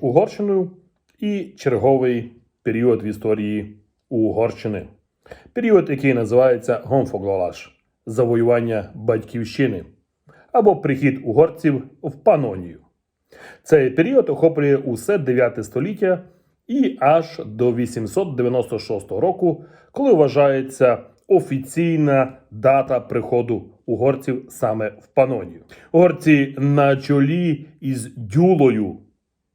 Угорщиною і черговий період в історії Угорщини. Період, який називається Гонфоглалаш завоювання батьківщини або прихід угорців в Панонію. Цей період охоплює усе 9 століття і аж до 896 року, коли вважається офіційна дата приходу угорців саме в Панонію. Угорці на чолі із дюлою,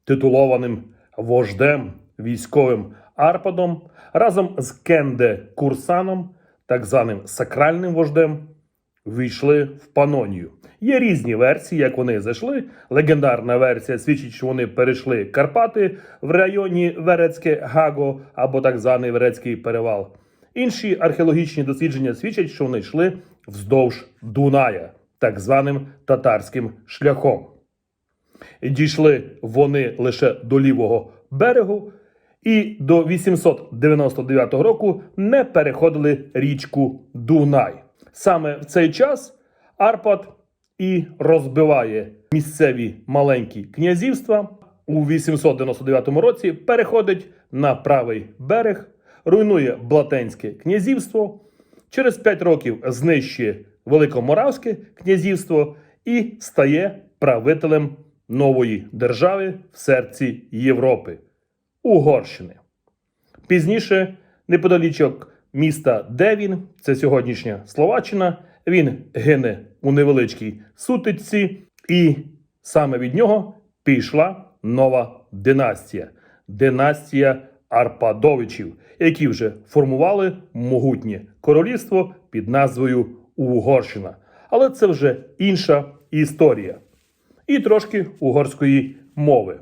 титулованим вождем військовим Арпадом, разом з Кенде Курсаном, так званим сакральним вождем, війшли в Панонію. Є різні версії, як вони зайшли. Легендарна версія свідчить, що вони перейшли Карпати в районі Верецьке Гаго або так званий Верецький перевал. Інші археологічні дослідження свідчать, що вони йшли вздовж Дуная, так званим татарським шляхом. Дійшли вони лише до лівого берегу, і до 899 року не переходили річку Дунай. Саме в цей час Арпад і розбиває місцеві маленькі князівства. У 899 році переходить на правий берег, руйнує Блатенське князівство. Через 5 років знищує Великоморавське князівство і стає правителем нової держави в серці Європи Угорщини. Пізніше, неподалічок міста Девін, це сьогоднішня Словаччина, він гине у невеличкій сутичці, і саме від нього пішла нова династія династія Арпадовичів, які вже формували могутнє королівство під назвою Угорщина. Але це вже інша історія. І трошки угорської мови.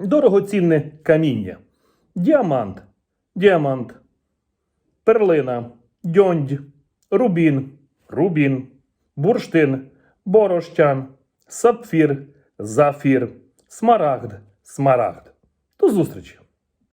Дорогоцінне каміння. Діамант, діамант, перлина, дьондь, рубін, рубін, бурштин, борощан, сапфір, зафір, смарагд, смарагд. До зустрічі!